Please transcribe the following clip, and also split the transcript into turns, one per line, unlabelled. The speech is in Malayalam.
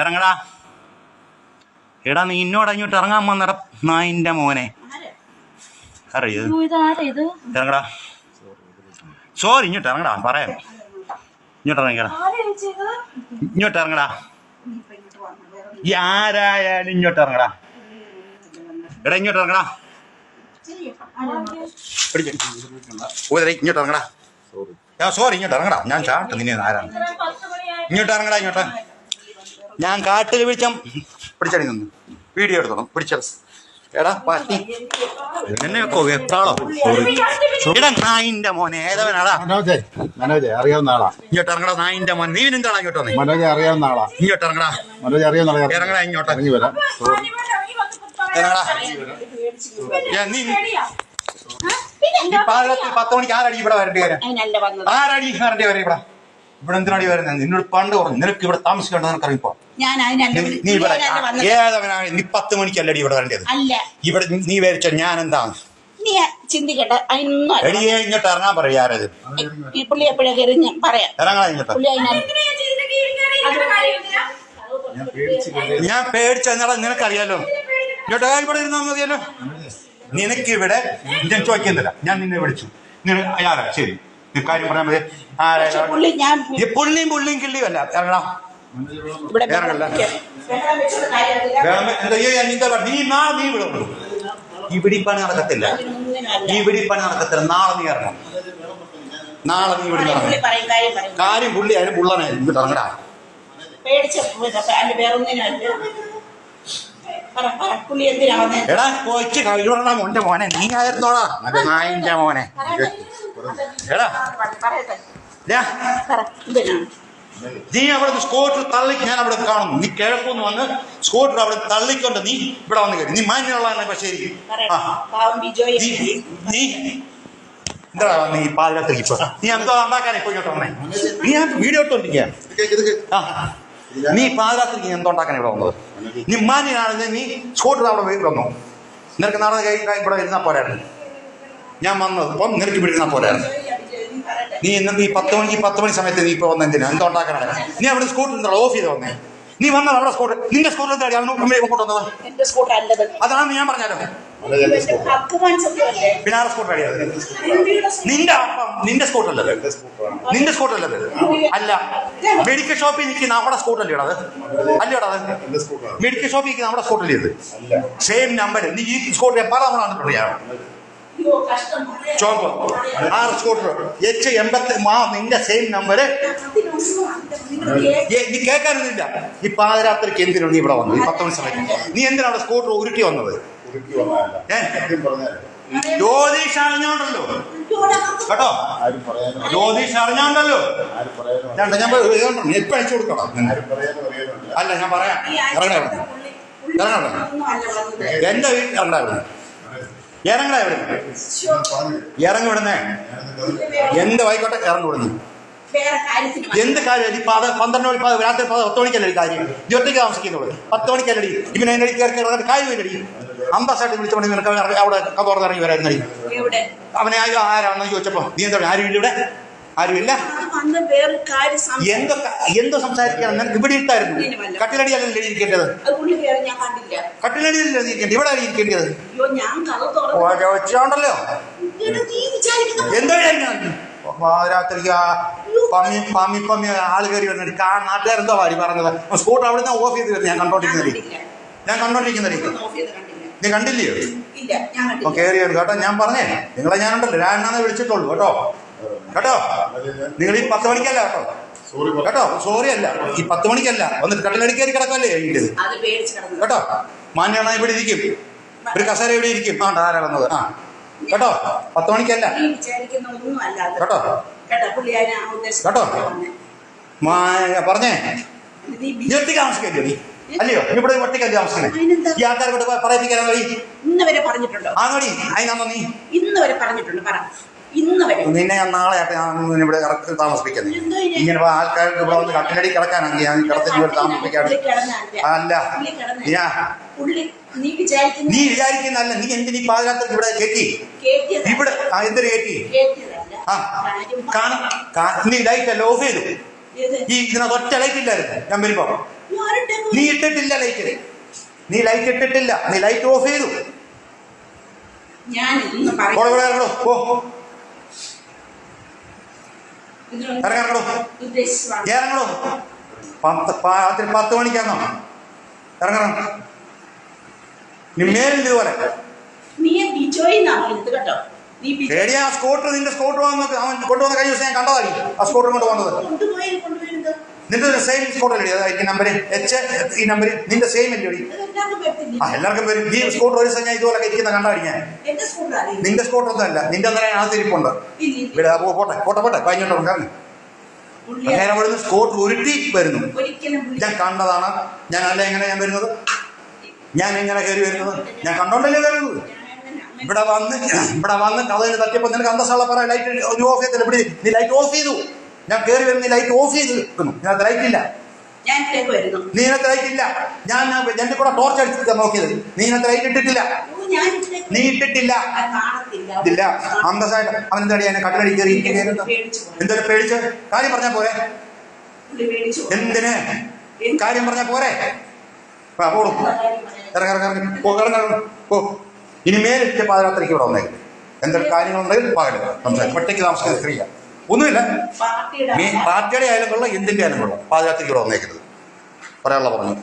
ഇറങ്ങടാ. എടാ നീ ഇന്നോട് അങ്ങോട്ട് ഇറങ്ങാൻ വന്നട നായിന്റെ മോനെ. ഇറങ്ങടാ. സോറി ഇങ്ങോട്ട് ഇറങ്ങടാ പറയാം. ഇങ്ങോട്ട് ഇറങ്ങിക്കടാ ഇങ്ങോട്ട് ഇറങ്ങടാ. ആരായാലും ഇങ്ങോട്ട് ഇറങ്ങടാ. എടാ ഇങ്ങോട്ട് ഇറങ്ങടാ. ഇങ്ങോട്ട് ഇറങ്ങടാ. ഞാൻ സോറി ഇങ്ങോട്ട് ഇറങ്ങടാ. ഞാൻ ചാട്ട് നിന്നെ ആരാണ്? ഇങ്ങോട്ട് ഇറങ്ങടാ ഇങ്ങോട്ട്. ഞാൻ കാട്ടിൽ പിടിച്ച പിടിച്ചടി നിന്ന്. വീഡിയോ എടുത്തോണം പിടിച്ചത് എടാ നായിന്റെ മോനെ. ഏതവനാടാ?
മനോജെ മനോജെ അറിയാവുന്ന ആളാ.
ഇങ്ങോട്ട് ഇറങ്ങടാ നായിന്റെ മോൻ നീ ഇങ്ങോട്ട് വന്നേ?
മനോജെ അറിയാവുന്ന ആളാ.
ഇങ്ങോട്ട് ഇറങ്ങടാ.
മനോജെ അറിയാവുന്ന ആളാ.
ഇറങ്ങടാ ഇങ്ങോട്ട്.
ഇറങ്ങി വരാം. സോറി.
ഇറങ്ങടാ. ഏ, നീ ഈ പാലത്തിൽ പത്ത് മണിക്ക് ആരടി ഇവിടെ വരേണ്ടി വരാം? ആരടി വരേണ്ടി വരാം ഇവിടെ? ഇവിടെ എന്തിനാടി വരുന്നത് നിന്നോട് പണ്ട് പറഞ്ഞു നിനക്ക് ഇവിടെ താമസിക്കേണ്ടത്
ഞാൻ അതിനല്ല
നീ- ഇവിടെ ഏതവനാണ്? നീ പത്ത് മണിക്കല്ലടി ഇവിടെ വരേണ്ടത്.
അല്ല.
ഇവിടെ നീ വരച്ച ഞാൻ എന്താ
നീ ചിന്തിക്കട്ടെ അതിനൊന്നും അല്ല.
എടിയെ ഇങ്ങോട്ട് ഇറങ്ങാൻ പറയാ ആരത്?
ഈ പുള്ളി എപ്പോഴാ കയറി ഞാൻ പറയാം.
ഇറങ്ങാ ഇങ്ങോട്ട്. ഞാൻ പേടിച്ചെന്നാളെ നിനക്കറിയാലോ. ഇങ്ങോട്ട് ഇവിടെ ഇരുന്നാ മതിയല്ലോ. നിനക്ക് ഇവിടെ ഞാൻ ചോദിക്കുന്നില്ല. ഞാൻ നിന്നെ വിളിച്ചു. നിന ആരാ ശരി. കാര്യം പറയാൻ മതി. ഈ പുള്ളിയും പുള്ളിയും കിള്ളിയും അല്ല. ഇറങ്ങണം
ഇവിടെ
നീ നാളെ നീ ഇവിടെ ഉള്ളൂ. പിടിപ്പണി നടക്കത്തില്ല. ഈ പിടിപ്പണി നടക്കത്തില്ല. നാളെ നീ ഇറങ്ങണം. നാളെ നീ ഇവിടെ ഇറങ്ങണം.
കാര്യം
പുള്ളി അതിന് പുള്ളനെ ഇങ്ങോട്ട് ഇറങ്ങടാ. എടാ കൊച്ചു കഴിഞ്ഞ മോന്റെ മോനെ. നീ ആയിരുന്നോടാ നായന്റെ മോനെ. എടാ. നീ അവിടെ സ്കൂട്ടർ തള്ളിക്ക് ഞാൻ അവിടെ കാണുന്നു. നീ കിഴക്കൂന്ന് വന്ന് സ്കൂട്ടർ അവിടെ തള്ളിക്കൊണ്ട് നീ ഇവിടെ വന്ന് കയറി നീ മാന്യമുള്ളതാണ്
പക്ഷേ
നീ എന്താ നീ. പാതിരാത്രിക്ക് ഇപ്പൊ? നീ എന്തോ ഉണ്ടാക്കാൻ ഇപ്പൊ ഇങ്ങോട്ട് വന്നേ? നീ ഞാൻ വീഡിയോ ഇട്ടോണ്ടിരിക്കുക നീ പാതിരാത്രിക്ക് എന്തോ ഉണ്ടാക്കാൻ ഇവിടെ വന്നത്? നീ മാന്യനാണെങ്കിൽ നീ സ്കൂട്ടർ അവിടെ വീട്ടിൽ വന്നു. നിനക്ക് നാളെ ഇവിടെ ഇരുന്നാ പോരായിരുന്നു. ഞാൻ വന്നത്. ഇപ്പം നിനക്ക് വിടുന്ന പോരായിരുന്നു നീ ഇന്ന് ഈ പത്ത് മണിക്ക് പത്ത് മണി സമയത്ത് നീ ഇപ്പൊ വന്ന എന്തിനാ? എന്തോ ഉണ്ടാക്കാനാണ് നീ അവിടെ സ്കൂട്ടർ എന്താ ഓഫ് ചെയ്ത് വന്നേ. നീ വന്നത് അവിടെ സ്കൂട്ടർ നിന്റെ സ്കൂട്ടർ എന്താ അവന് വന്നത്.
എന്റെ സ്കൂട്ടർ അല്ലത്.
അതാണ് ഞാൻ പറഞ്ഞാലോ പിന്നെ ആരുടെ സ്കൂട്ടർ അടിയത് നിന്റെ അപ്പം നിന്റെ സ്കൂട്ടർ അല്ലത്. നിന്റെ സ്കൂട്ടർ അല്ലത്. അല്ല മെഡിക്കൽ ഷോപ്പിൽ നിൽക്കുന്ന അവിടെ സ്കൂട്ടർ അല്ലേ അല്ലേടാ മെഡിക്കൽ ഷോപ്പിൽ നിൽക്കുന്ന അവിടെ സ്കൂട്ടർ അല്ലേ സെയിം നമ്പർ നീ ഈ സ്കൂട്ടർ പല തവണ കണ്ടിട്ടുണ്ടോ
പറയാം.
ആറ് സ്കൂട്ടർ എച്ച് എൺപത്തി മാ നിന്റെ സെയിം നമ്പര് നീ കേൾക്കാനൊന്നുമില്ല. ഈ പാതിരാത്രിക്ക് എന്തിനാണ് നീ ഇവിടെ വന്നത്? ഈ പത്ത് മണി സമയത്ത്. നീ എന്തിനാണ് സ്കൂട്ടർ ഉരുട്ടി വന്നത്? ജ്യോതിഷ് അറിഞ്ഞോണ്ടല്ലോ. കേട്ടോ? ജ്യോതിഷ് അറിഞ്ഞോണ്ടല്ലോ. ഞാൻ ഞാൻ എപ്പോ അയച്ചു കൊടുക്കണം. അല്ല ഞാൻ പറയാം. ഇറങ്ങണ. ഇറങ്ങണം. എന്റെ വീട്ടിൽ ഇറങ്ങണ ഇവിടെ ഇറങ്ങണ ഇവിടെ. ഇറങ്ങി വിടുന്നേ എന്ത് ആയിക്കോട്ടെ ഇറങ്ങി വിടുന്നു
വേറെ കാര്യത്തിന്
എന്ത് കാര്യം? പാത പന്ത്രണ്ട് മണി രാത്രി പാത പത്ത് മണിക്കല്ലേ കാര്യം? ഈ ഒറ്റയ്ക്ക് താമസിക്കുന്നുള്ളൂ. പത്ത് മണിക്കല്ലടി ഇവനെ എന്നെ കയറി കയറി കാര്യമില്ലടി അമ്പസായിട്ട് വിളിച്ചോണ്ട് നിനക്ക് അവിടെ കതോർന്ന് ഇറങ്ങി വരായിരുന്നടി
എവിടെ?
അവനെ ആരും ആരാണെന്ന് ചോദിച്ചപ്പോ നീ എന്താ ആരും ഇല്ല ഇവിടെ? ആരുമില്ല? എന്തോ എന്തോ സംസാരിക്കണം നിനക്ക് ഇവിടെ ഇട്ടായിരുന്നു കട്ടിലടിയല്ലേ ഇരിക്കേണ്ടത്.
ഞാൻ
കട്ടിലടിയല്ലേ ഇരിക്കേണ്ടത്. ഇവിടെ ഇരിക്കേണ്ടത്?
ഞാൻ വിചാരിക്കുന്ന
എന്തോ രാത്രിക്ക് പമ്മി പമ്മി പമ്മി ആൾ കയറി വന്നിട്ട് കാ നാട്ടുകാരെന്തോ വാരി പറഞ്ഞത്. സ്കൂട്ടർ അവിടെ നിന്ന് ഓഫ് ചെയ്ത് വരുന്നത് ഞാൻ
ഞാൻ
കണ്ടോണ്ടിരിക്കുന്നത് ഞാൻ കണ്ടോണ്ടിരിക്കുന്നത്. നീ കണ്ടില്ലയോ?
ഞാൻ
കയറി കേട്ടോ ഞാൻ പറഞ്ഞേ. നിങ്ങളെ ഞാനുണ്ടല്ലോ. രാണെന്നേ വിളിച്ചിട്ടുള്ളൂ. കേട്ടോ. കേട്ടോ? നിങ്ങൾ ഈ പത്ത് മണിക്കല്ല കേട്ടോ?
സോറി
കേട്ടോ? സോറി അല്ല. ഈ പത്ത് മണിക്കല്ല. വന്നിട്ട് കട്ടിലടിക്കേരി കിടക്കല്ലേ കഴിഞ്ഞത്
അത് പേടിച്ച് കിടന്നു.
കേട്ടോ? മാന്യാണ് ഇവിടെ ഇരിക്കും. ഒരു കസേര ഇവിടെ ഇരിക്കും. ആ ആരാ വന്നത് ആ. കേട്ടോ? പത്ത് മണിക്കല്ല. കേട്ടോ?
കേട്ടോ?
പറഞ്ഞേ.
നീ താമസിക്കല്ലേ
നീ ഒറ്റയ്ക്ക് താമസിക്കല്ലോ നീ? അല്ലയോ? നീ ഇവിടെ ഒറ്റയ്ക്കല്ലേ
താമസിക്കുന്നത്?
ഈ ആൾക്കാരെ കൊണ്ട് പറയിപ്പിക്കാനോ നീ
ഇന്ന് വരെ പറഞ്ഞിട്ടുണ്ടോ?
ആണോടി? അതിനാന്നോ നീ?
ഇന്ന് വരെ പറഞ്ഞിട്ടുണ്ട്. പറ. ഇന്ന് വരെ.
നിന്നെ ഞാൻ നാളെ ഇവിടെ ഇറക്കി ഇങ്ങനെ ആൾക്കാർക്ക് ഇവിടെ വന്ന് കട്ടിലടി കിടക്കാനാണെങ്കിൽ ഞാൻ കിടത്തി ഇവിടെ
കിടന്നല്ല.
അല്ല. നീ വിചാരിക്കുന്നല്ല നീ എന്തിനീ പാതിരാത്രി ഇവിടെ
കേട്ടിയതല്ല.
ഇവിടെ എന്തിനു കയറ്റി?
കേട്ടിയതല്ല.
ആ.
കാര്യം
കാണും. കാ- നീ ലൈറ്റ് എല്ലാം ഓഫ് ചെയ്തു. ഈ ഇതിനകത്ത് ഒറ്റ ലൈറ്റ് ഇല്ലായിരുന്നു. ഞാൻ വരുമ്പോ. നീ ഇട്ടിട്ടില്ല ലൈറ്റ് നീ ലൈറ്റ് ഇട്ടിട്ടില്ല. നീ ലൈറ്റ് ഓഫ് ചെയ്തു.
ഞാൻ ഇന്ന്
ഓടെ
പറയും
ഇവിടെ ഇറങ്ങണോ ഓ
ഇതിനൊന്നും
ഇറങ്ങണോ
ഉദ്ദേശിച്ചതാണ്.
ഇറങ്ങണോ പത്ത് രാത്രി പത്ത് മണിക്കാന്നോ ഇറങ്ങണം. നീ മേലിൽ ഇതുപോലെ ഏടിയാ ആ സ്കൂട്ടർ നിന്റെ സ്കൂട്ടർ വന്ന് അവൻ കൊണ്ടുവന്ന കഴിഞ്ഞ ദിവസം ഞാൻ കണ്ടതായി ആ സ്കൂട്ടർ കൊണ്ട് വന്നത്. നിന്റെ സെയിം സ്കോട്ടർ അല്ലേ ഈ നമ്പർ എച്ച് ഈ നമ്പർ നിന്റെ സെയിം അല്ലേ
എഴുതി
ആ എല്ലാവർക്കും വരും ഈ സ്കൂട്ടർ ഒരു ദിവസം ഞാൻ ഇതുപോലെ ഇരിക്കുന്ന കണ്ടാടി ഞാൻ. നിന്റെ സ്കൂട്ടർ ഒന്നും അല്ല. നിന്റെ അന്നേരം ആ തിരിപ്പുണ്ട്. ഇവിടെ പോട്ടെ പോട്ടെ. പോട്ടെ കഴിഞ്ഞോട്ടോ
പുള്ളി
അങ്ങനെ അവിടുന്ന് സ്കൂട്ടർ ഉരുട്ടി വരുന്നു. ഞാൻ കണ്ടതാണ്. ഞാൻ അല്ല എങ്ങനെ ഞാൻ വരുന്നത്? ഞാൻ എങ്ങനെ കയറി വരുന്നത്? ഞാൻ കണ്ടോണ്ടല്ലേ വരുന്നത് ഇവിടെ വന്ന് ഇവിടെ വന്ന് കഥയിൽ തട്ടിയപ്പോ നിനക്ക് അന്തസ്സുള്ള പറ ലൈറ്റ് ഓഫ് ചെയ്തില്ല ഇവിടെ നീ ലൈറ്റ് ഓഫ് ചെയ്തു. ഞാൻ കയറി വരുന്ന ലൈറ്റ് ഓഫ് ചെയ്ത് വെക്കുന്നു. ഇതിനകത്ത് ലൈറ്റ് ഇല്ല.
ഞാൻ
നീ ഇതിനകത്ത് ലൈറ്റ് ഇല്ല. ഞാൻ എന്റെ കൂടെ ടോർച്ച് അടിച്ചിട്ട് നോക്കിയത്. നീ ഇതിനകത്ത് ലൈറ്റ് ഇട്ടിട്ടില്ല.
ഞാൻ
നീ ഇട്ടിട്ടില്ല. ഇല്ല. അന്തസായിട്ട് അവൻ എന്താ എന്നെ കട്ടിലടി കയറി എന്തൊരു പേടിച്ച്? കാര്യം പറഞ്ഞാ പോരെ. എന്തിന്? കാര്യം പറഞ്ഞാ പോരെ. ആ, പോടും.
കാര്യം പറയാൻ?
ഇറങ്ങി ഇറങ്ങി ഇറങ്ങി. പോ ഇറങ്ങി ഇറങ്ങി പോ. ഇനി മേലെ പാതിരാത്രിക്ക് ഇവിടെ വന്നേക്കും. എന്തൊരു കാര്യങ്ങളുണ്ടെങ്കിൽ പാടില്ല സംസാരിക്കും. ഒറ്റയ്ക്ക് താമസിക്കുന്ന സ്ത്രീയ ഒന്നുമില്ല.
പാർട്ടിയുടെ
നീ പാർട്ടിയുടെ ആയാലും കൊള്ളാം എന്തിന്റെ ആയാലും കൊള്ളാം. പാതിരാത്രിക്ക് ഇവിടെ വന്നേക്കരുത്. പറയാനുള്ള പറഞ്ഞു.